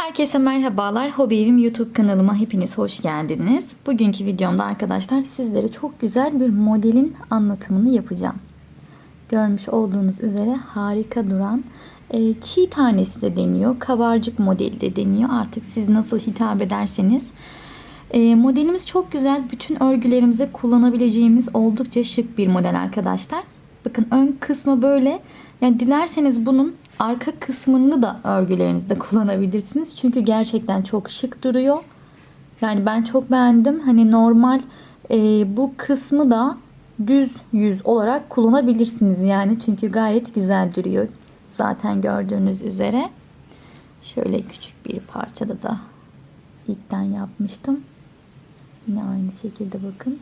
Herkese merhabalar. Hobi Evim YouTube kanalıma hepiniz hoş geldiniz. Bugünkü videomda arkadaşlar sizlere çok güzel bir modelin anlatımını yapacağım. Görmüş olduğunuz üzere harika duran e, çiğ tanesi de deniyor. Kabarcık modeli de deniyor. Artık siz nasıl hitap ederseniz. E, modelimiz çok güzel. Bütün örgülerimize kullanabileceğimiz oldukça şık bir model arkadaşlar. Bakın ön kısmı böyle. Yani dilerseniz bunun arka kısmını da örgülerinizde kullanabilirsiniz. Çünkü gerçekten çok şık duruyor. Yani ben çok beğendim. Hani normal e, bu kısmı da düz yüz olarak kullanabilirsiniz yani. Çünkü gayet güzel duruyor. Zaten gördüğünüz üzere. Şöyle küçük bir parçada da ilkten yapmıştım. Yine aynı şekilde bakın.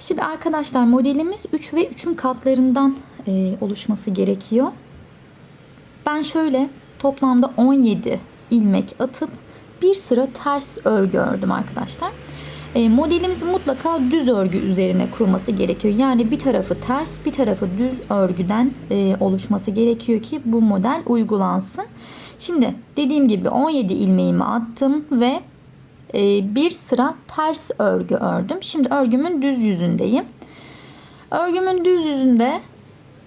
Şimdi arkadaşlar modelimiz 3 ve 3'ün katlarından e, oluşması gerekiyor. Ben şöyle toplamda 17 ilmek atıp bir sıra ters örgü ördüm arkadaşlar. E, modelimiz mutlaka düz örgü üzerine kurulması gerekiyor. Yani bir tarafı ters bir tarafı düz örgüden e, oluşması gerekiyor ki bu model uygulansın. Şimdi dediğim gibi 17 ilmeğimi attım ve bir sıra ters örgü ördüm. Şimdi örgümün düz yüzündeyim. Örgümün düz yüzünde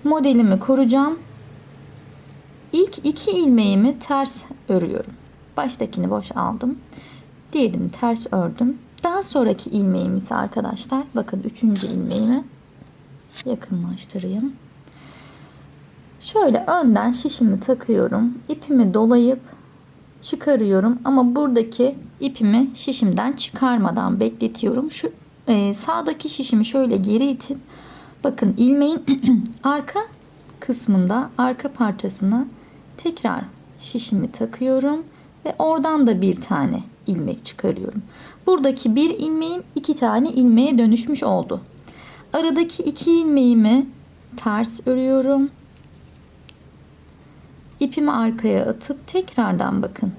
modelimi kuracağım. İlk iki ilmeğimi ters örüyorum. Baştakini boş aldım. Diğerini ters ördüm. Daha sonraki ilmeğim ise arkadaşlar bakın üçüncü ilmeğimi yakınlaştırayım. Şöyle önden şişimi takıyorum. İpimi dolayıp çıkarıyorum ama buradaki ipimi şişimden çıkarmadan bekletiyorum. Şu e, sağdaki şişimi şöyle geri itip bakın ilmeğin arka kısmında arka parçasına tekrar şişimi takıyorum ve oradan da bir tane ilmek çıkarıyorum. Buradaki bir ilmeğim iki tane ilmeğe dönüşmüş oldu. Aradaki iki ilmeğimi ters örüyorum. İpimi arkaya atıp tekrardan bakın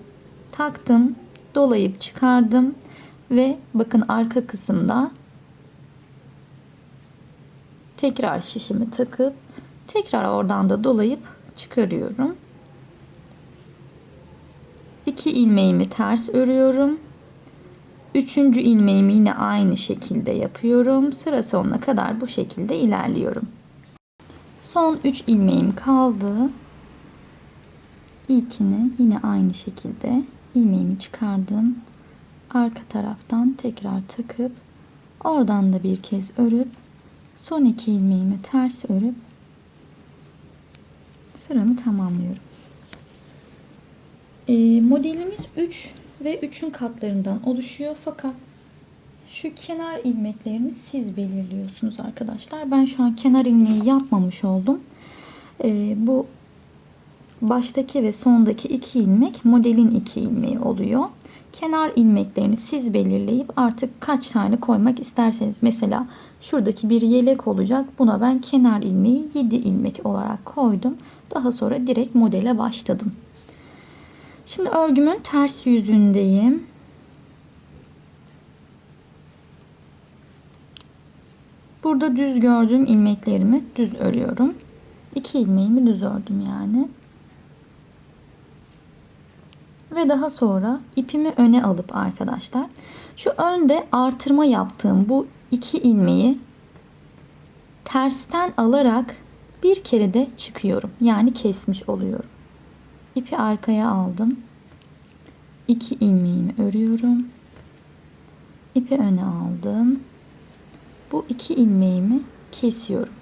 taktım, dolayıp çıkardım ve bakın arka kısımda tekrar şişimi takıp tekrar oradan da dolayıp çıkarıyorum. İki ilmeğimi ters örüyorum. Üçüncü ilmeğimi yine aynı şekilde yapıyorum. Sıra sonuna kadar bu şekilde ilerliyorum. Son 3 ilmeğim kaldı. İlkini yine aynı şekilde ilmeğimi çıkardım. Arka taraftan tekrar takıp oradan da bir kez örüp son iki ilmeğimi ters örüp sıramı tamamlıyorum. E, modelimiz 3 ve 3'ün katlarından oluşuyor fakat şu kenar ilmeklerini siz belirliyorsunuz arkadaşlar. Ben şu an kenar ilmeği yapmamış oldum. E, bu baştaki ve sondaki iki ilmek modelin iki ilmeği oluyor. Kenar ilmeklerini siz belirleyip artık kaç tane koymak isterseniz mesela şuradaki bir yelek olacak. Buna ben kenar ilmeği 7 ilmek olarak koydum. Daha sonra direkt modele başladım. Şimdi örgümün ters yüzündeyim. Burada düz gördüğüm ilmeklerimi düz örüyorum. İki ilmeğimi düz ördüm yani. Ve daha sonra ipimi öne alıp arkadaşlar şu önde artırma yaptığım bu iki ilmeği tersten alarak bir kere de çıkıyorum. Yani kesmiş oluyorum. İpi arkaya aldım. İki ilmeğimi örüyorum. İpi öne aldım. Bu iki ilmeğimi kesiyorum.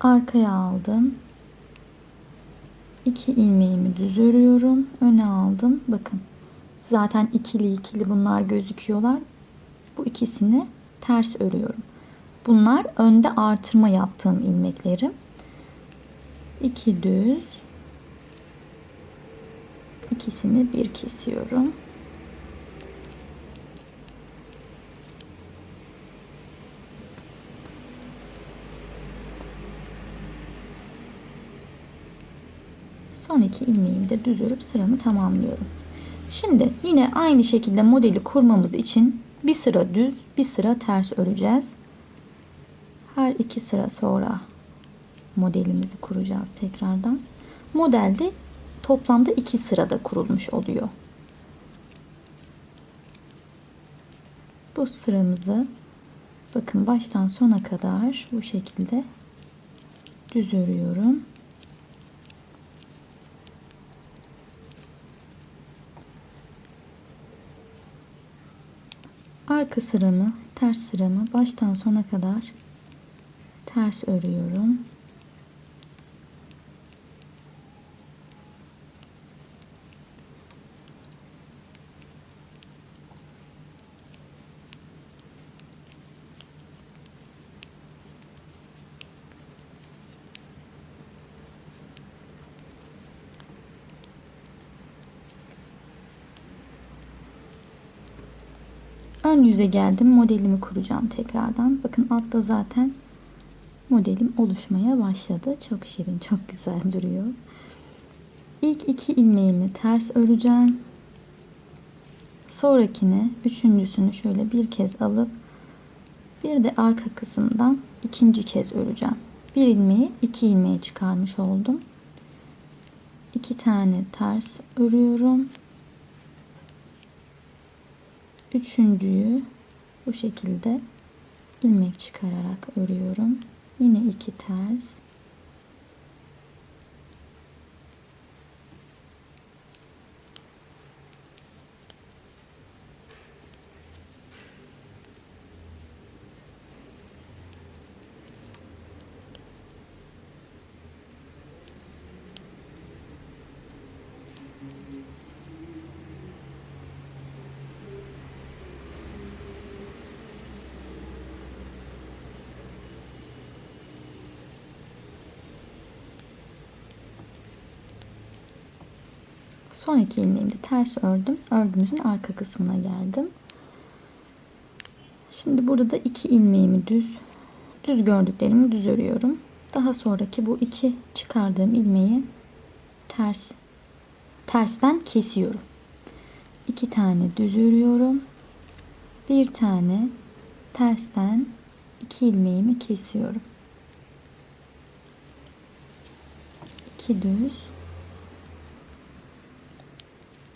Arkaya aldım. 2 ilmeğimi düz örüyorum. Öne aldım. Bakın. Zaten ikili ikili bunlar gözüküyorlar. Bu ikisini ters örüyorum. Bunlar önde artırma yaptığım ilmeklerim. 2 düz. İkisini bir kesiyorum. Son iki ilmeğimi de düz örüp sıramı tamamlıyorum. Şimdi yine aynı şekilde modeli kurmamız için bir sıra düz, bir sıra ters öreceğiz. Her iki sıra sonra modelimizi kuracağız tekrardan. Modelde Toplamda iki sırada kurulmuş oluyor. Bu sıramızı bakın baştan sona kadar bu şekilde düz örüyorum. Arka sıramı, ters sıramı baştan sona kadar ters örüyorum. Ön yüze geldim. Modelimi kuracağım tekrardan. Bakın altta zaten modelim oluşmaya başladı. Çok şirin, çok güzel duruyor. İlk iki ilmeğimi ters öreceğim. Sonrakine üçüncüsünü şöyle bir kez alıp bir de arka kısımdan ikinci kez öreceğim. Bir ilmeği iki ilmeğe çıkarmış oldum. İki tane ters örüyorum. Üçüncüyü bu şekilde ilmek çıkararak örüyorum. Yine iki ters. Son iki ilmeğimi ters ördüm. Örgümüzün arka kısmına geldim. Şimdi burada da iki ilmeğimi düz düz gördüklerimi düz örüyorum. Daha sonraki bu iki çıkardığım ilmeği ters tersten kesiyorum. İki tane düz örüyorum. Bir tane tersten iki ilmeğimi kesiyorum. İki düz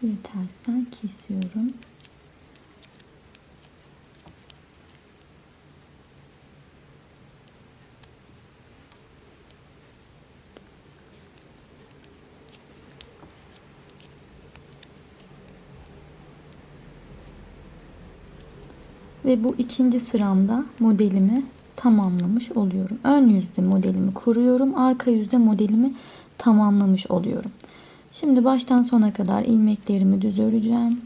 bir tersten kesiyorum. Ve bu ikinci sıramda modelimi tamamlamış oluyorum. Ön yüzde modelimi kuruyorum. Arka yüzde modelimi tamamlamış oluyorum. Şimdi baştan sona kadar ilmeklerimi düz öreceğim.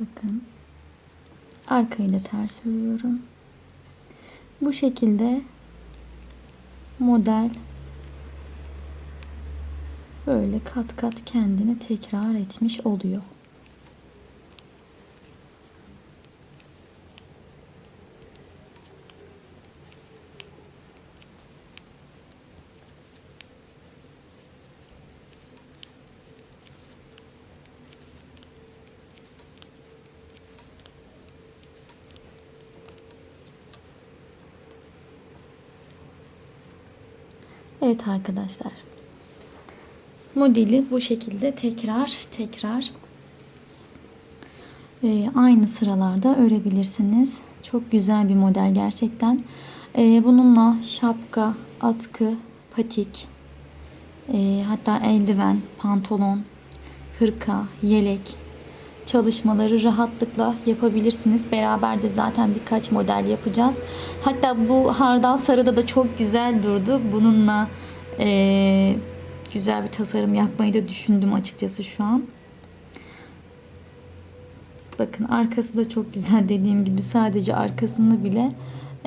Bakın. Arkayı da ters örüyorum. Bu şekilde model böyle kat kat kendini tekrar etmiş oluyor. Evet arkadaşlar. Modeli bu şekilde tekrar tekrar e, aynı sıralarda örebilirsiniz. Çok güzel bir model gerçekten. E, bununla şapka, atkı, patik, e, hatta eldiven, pantolon, hırka, yelek çalışmaları rahatlıkla yapabilirsiniz. Beraber de zaten birkaç model yapacağız. Hatta bu hardal sarıda da çok güzel durdu. Bununla e, güzel bir tasarım yapmayı da düşündüm açıkçası şu an. Bakın arkası da çok güzel dediğim gibi sadece arkasını bile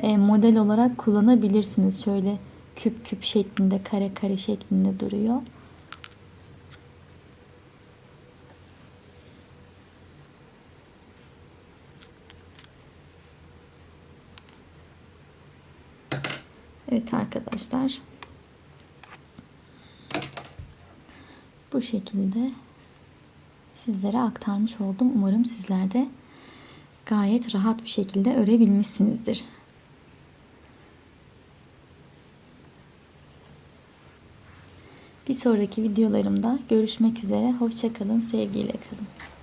e, model olarak kullanabilirsiniz. Şöyle küp küp şeklinde kare kare şeklinde duruyor. Evet arkadaşlar. Bu şekilde sizlere aktarmış oldum. Umarım sizler de gayet rahat bir şekilde örebilmişsinizdir. Bir sonraki videolarımda görüşmek üzere. Hoşçakalın, sevgiyle kalın.